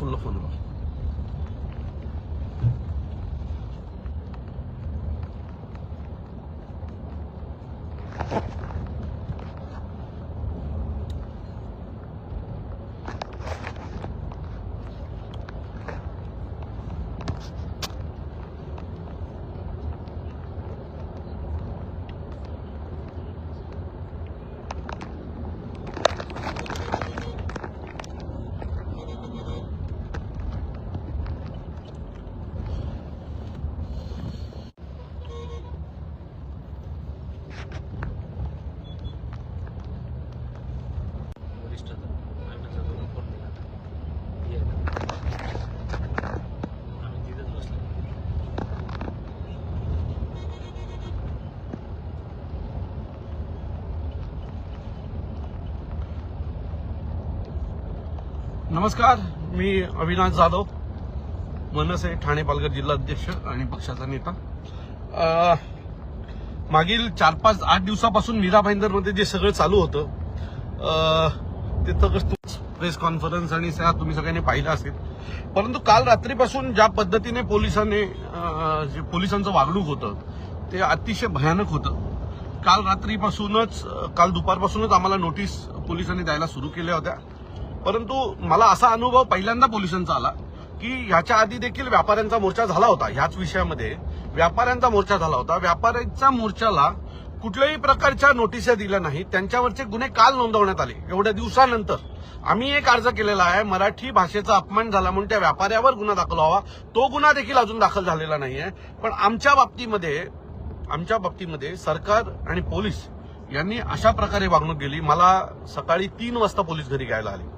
राहुलला फोन नमस्कार मी अविनाश जाधव मनसे ठाणे पालघर जिल्हा अध्यक्ष आणि पक्षाचा नेता. मागील चार पाच आठ दिवसापासून मीरा भाईंदरमध्ये जे सगळं चालू होतं ते तर प्रेस कॉन्फरन्स आणि त्या तुम्ही सगळ्यांनी पाहिलं असेल. परंतु काल रात्रीपासून ज्या पद्धतीने पोलिसांनी जे पोलिसांचं वागणूक होतं ते अतिशय भयानक होतं. काल रात्रीपासूनच काल दुपारपासूनच आम्हाला नोटीस पोलिसांनी द्यायला सुरू केल्या होत्या. परंतु मला असा अनुभव पहिल्यांदा पोलिसांचा आला की ह्याच्या आधी देखील व्यापाऱ्यांचा मोर्चा झाला होता ह्याच विषयामध्ये. व्यापाऱ्यांचा मोर्चा झाला होता. व्यापाऱ्यांच्या मोर्चाला कुठल्याही प्रकारच्या नोटिसा दिल्या नाहीत. त्यांच्यावरचे गुन्हे काल नोंदवण्यात आले. एवढ्या दिवसानंतर आम्ही एक अर्ज केलेला आहे. मराठी भाषेचा अपमान झाला म्हणून त्या व्यापाऱ्यावर गुन्हा दाखल व्हावा. तो गुन्हा देखील अजून दाखल झालेला नाहीये. पण आमच्या बाबतीमध्ये आमच्या बाबतीमध्ये सरकार आणि पोलीस यांनी अशा प्रकारे वागणूक गेली मला सकाळी तीन वाजता पोलीस घरी घ्यायला आले.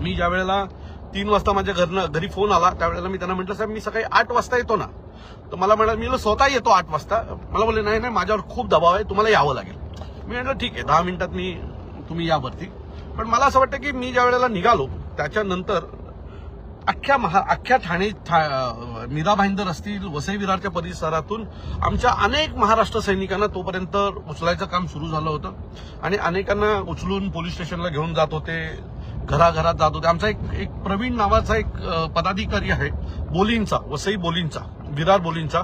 मी ज्या वेळेला तीन वाजता माझ्या घरनं घरी फोन आला त्यावेळेला मी त्यांना म्हटलं साहेब मी सकाळी आठ वाजता येतो ना. तर मला म्हणाल मी स्वतः येतो आठ वाजता. मला बोलले नाही नाही माझ्यावर खूप दबाव आहे तुम्हाला यावं लागेल. मी म्हटलं ठीक आहे दहा मिनिटात मी तुम्ही या वरती. पण मला असं वाटतं की मी ज्या वेळेला निघालो त्याच्यानंतर अख्ख्या महा अख्ख्या ठाणे ठा- मीरा भाईंदर असतील वसई विरारच्या परिसरातून आमच्या अनेक महाराष्ट्र सैनिकांना तोपर्यंत उचलायचं काम सुरू झालं होतं. आणि अनेकांना उचलून पोलीस स्टेशनला घेऊन जात होते. घराघरात जात होते. आमचा एक एक प्रवीण नावाचा एक पदाधिकारी आहे बोलींचा वसई बोलींचा विरार बोलींचा.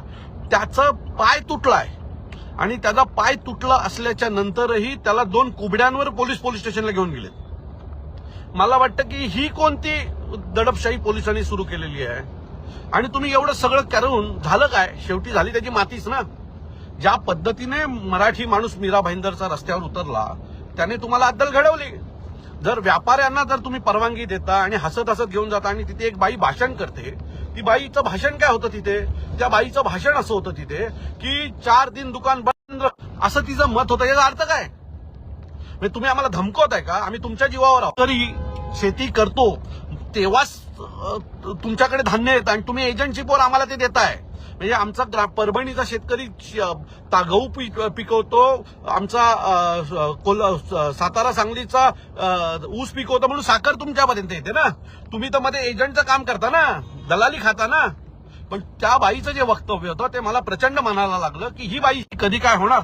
त्याचा पाय तुटलाय. आणि त्याचा पाय तुटला असल्याच्या नंतरही त्याला दोन कुबड्यांवर पोलीस पोलीस स्टेशनला घेऊन गेले. मला वाटतं की ही कोणती दडपशाही पोलिसांनी सुरू केलेली आहे. आणि तुम्ही एवढं सगळं करून झालं काय? शेवटी झाली त्याची मातीच ना? ज्या पद्धतीने मराठी माणूस मीरा भाईंदरचा रस्त्यावर उतरला त्याने तुम्हाला अद्दल घडवली. जर व्यापाऱ्यांना जर तुम्ही परवानगी देता आणि हसत हसत घेऊन जाता आणि तिथे एक बाई भाषण करते ती बाईचं भाषण काय होतं तिथे? त्या बाईचं भाषण असं होतं तिथे की चार दिन दुकान बंद असं तिचं मत होतं. याचा अर्थ काय? म्हणजे तुम्ही आम्हाला धमकवत आहे का? आम्ही तुमच्या जीवावर आहोत. तरी शेती करतो तेव्हाच तुमच्याकडे धान्य येतं आणि तुम्ही एजंटशिपवर आम्हाला ते देताय. म्हणजे आमचा ग्रा- परभणीचा शेतकरी श- गहू पिक- पिकवतो. आमचा कोल- स- सातारा सांगलीचा ऊस पिकवतो म्हणून साखर तुमच्यापर्यंत येते ना? तुम्ही तर मध्ये एजंटचं काम करता ना? दलाली खाता ना? पण त्या बाईचं जे वक्तव्य होतं ते मला प्रचंड म्हणायला लागलं की ही बाई कधी काय होणार?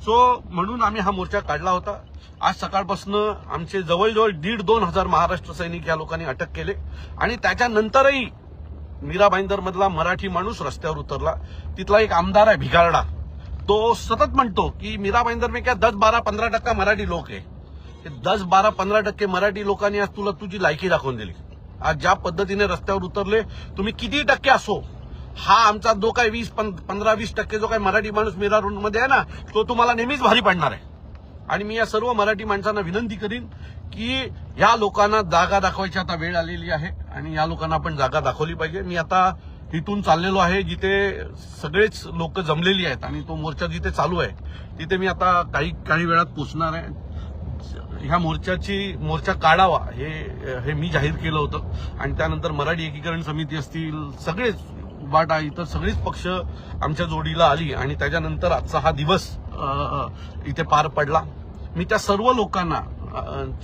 सो म्हणून आम्ही हा मोर्चा काढला होता. आज सकाळपासून आमचे जवळजवळ दीड दोन हजार महाराष्ट्र सैनिक या लोकांनी अटक केले. आणि त्याच्यानंतरही मीरा भाईंदर मधला मराठी माणूस रस्त्यावर उतरला. तिथला एक आमदार आहे भिगारडा. तो सतत म्हणतो की मीरा भाईंदर में क्या दस बारा पंधरा टक्का मराठी लोक आहे. दस बारा पंधरा टक्के मराठी लोकांनी आज तुला तुझी लायकी दाखवून दिली. आज ज्या पद्धतीने रस्त्यावर उतरले तुम्ही किती टक्के असो? हा आमचा जो काय वीस पं- पंधरा वीस टक्के जो काय मराठी माणूस मीरा रोडमध्ये आहे ना तो तुम्हाला नेहमीच भारी पडणार आहे. आणि मी या सर्व मराठी माणसांना विनंती करीन की या लोकांना जागा दाखवायची आता वेळ आलेली आहे आणि या लोकांना आपण जागा दाखवली पाहिजे. मी आता इथून चाललेलो आहे जिथे सगळेच लोक जमलेली आहेत आणि तो मोर्चा जिथे चालू आहे तिथे मी आता काही काही वेळात पोचणार आहे. ह्या मोर्चाची मोर्चा काढावा हे हे मी जाहीर केलं होतं. आणि त्यानंतर मराठी एकीकरण समिती असतील सगळेच बाटा इतर सगळेच पक्ष आमच्या जोडीला आली आणि त्याच्यानंतर आजचा हा दिवस इथे पार पडला. मी त्या सर्व लोकांना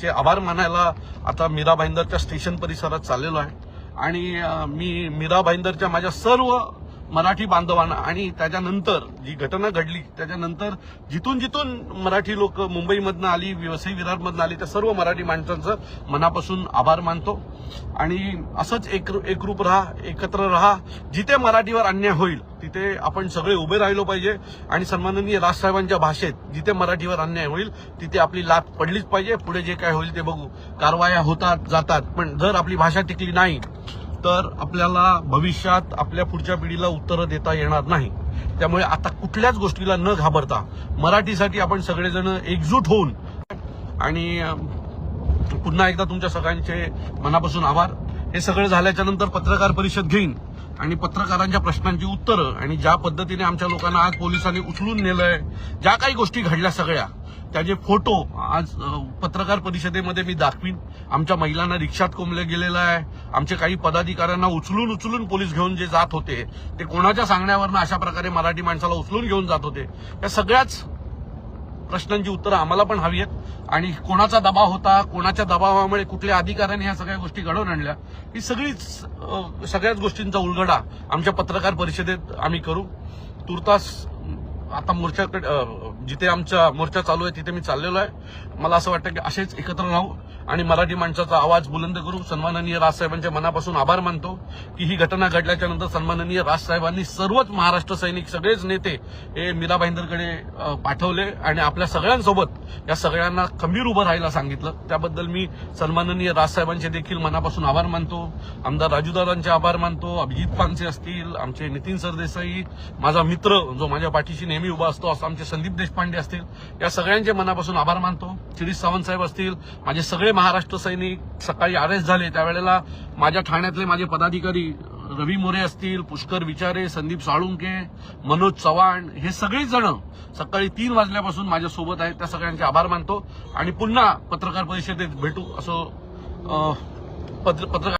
चे आभार मानायला आता मीरा भाईंदरच्या स्टेशन परिसरात चाललेलो आहे. आणि मी मीरा भाईंदरच्या माझ्या सर्व मराठी बांधवांना आणि त्याच्यानंतर जी घटना घडली त्याच्यानंतर जिथून जिथून मराठी लोक मुंबईमधनं आली व्यवसायी विरारमधनं आली त्या सर्व मराठी माणसांचं मनापासून आभार मानतो. आणि असंच एक एकरूप राहा एकत्र राहा जिथे मराठीवर अन्याय होईल तिथे आपण सगळे उभे राहिलो पाहिजे. आणि सन्माननीय राजसाहेबांच्या भाषेत जिथे मराठीवर अन्याय होईल तिथे आपली लात पडलीच पाहिजे. पुढे जे काय होईल ते बघू. कारवाया होतात जातात. पण जर आपली भाषा टिकली नाही तर आपल्याला भविष्यात आपल्या पुढच्या पिढीला उत्तरं देता येणार नाही. त्यामुळे आता कुठल्याच गोष्टीला न घाबरता मराठीसाठी आपण सगळेजण एकजूट होऊन आणि पुन्हा एकदा तुमच्या सगळ्यांचे मनापासून आभार. हे सगळं झाल्याच्यानंतर पत्रकार परिषद घेईन. आणि पत्रकारांच्या प्रश्नांची उत्तरं आणि ज्या पद्धतीने आमच्या लोकांना आज पोलिसांनी उचलून नेलंय ज्या काही गोष्टी घडल्या सगळ्या त्याचे फोटो आज पत्रकार परिषदेमध्ये मी दाखवीन. आमच्या महिलांना रिक्षात कोंबले गेलेलं आहे. आमचे काही पदाधिकाऱ्यांना उचलून उचलून पोलीस घेऊन जे जात होते ते कोणाच्या सांगण्यावरनं अशा प्रकारे मराठी माणसाला उचलून घेऊन जात होते? या सगळ्याच प्रश्नांची उत्तरं आम्हाला पण हवी आहेत. आणि कोणाचा दबाव होता कोणाच्या दबावामुळे कुठल्या अधिकाऱ्यांनी ह्या सगळ्या गोष्टी घडवून आणल्या ही सगळीच सगळ्याच गोष्टींचा उलगडा आमच्या पत्रकार परिषदेत आम्ही करू. तुर्तास आता मोर्चाकडे जिथे आमचा मोर्चा चालू आहे तिथे मी चाललेलो आहे. मला असं वाटतं की असेच एकत्र राहू. आणि मराठी माणसाचा आवाज बुलंद करू सन्माननीय राजसाहेबांच्या मनापासून आभार मानतो की ही घटना घडल्याच्या नंतर सन्माननीय राजसाहेबांनी सर्वच महाराष्ट्र सैनिक सगळेच नेते हे मीरा भाईंदरकडे पाठवले आणि आपल्या सगळ्यांसोबत या सगळ्यांना खंबीर उभं राहायला सांगितलं. त्याबद्दल मी सन्माननीय राजसाहेबांचे देखील मनापासून आभार मानतो. आमदार राजूदादांचे आभार मानतो. अभिजित पानसे असतील आमचे नितीन सरदेसाई माझा मित्र जो माझ्या पाठीशी नेहमी उभा असतो असं आमचे संदीप देशपांडे असतील या सगळ्यांचे मनापासून आभार मानतो. शिरीष सावंत साहेब असतील माझे सगळे महाराष्ट्र सैनिक सकाळी अरेस्ट झाले. त्यावेळेला माझ्या ठाण्यातले माझे पदाधिकारी रवी मोरे असतील पुष्कर विचारे संदीप साळुंके मनोज चव्हाण हे सगळेच जण सकाळी तीन वाजल्यापासून माझ्या सोबत आहेत. त्या सगळ्यांचे आभार मानतो. आणि पुन्हा पत्रकार परिषदेत भेटू. असं अं, पत्र पत्रकार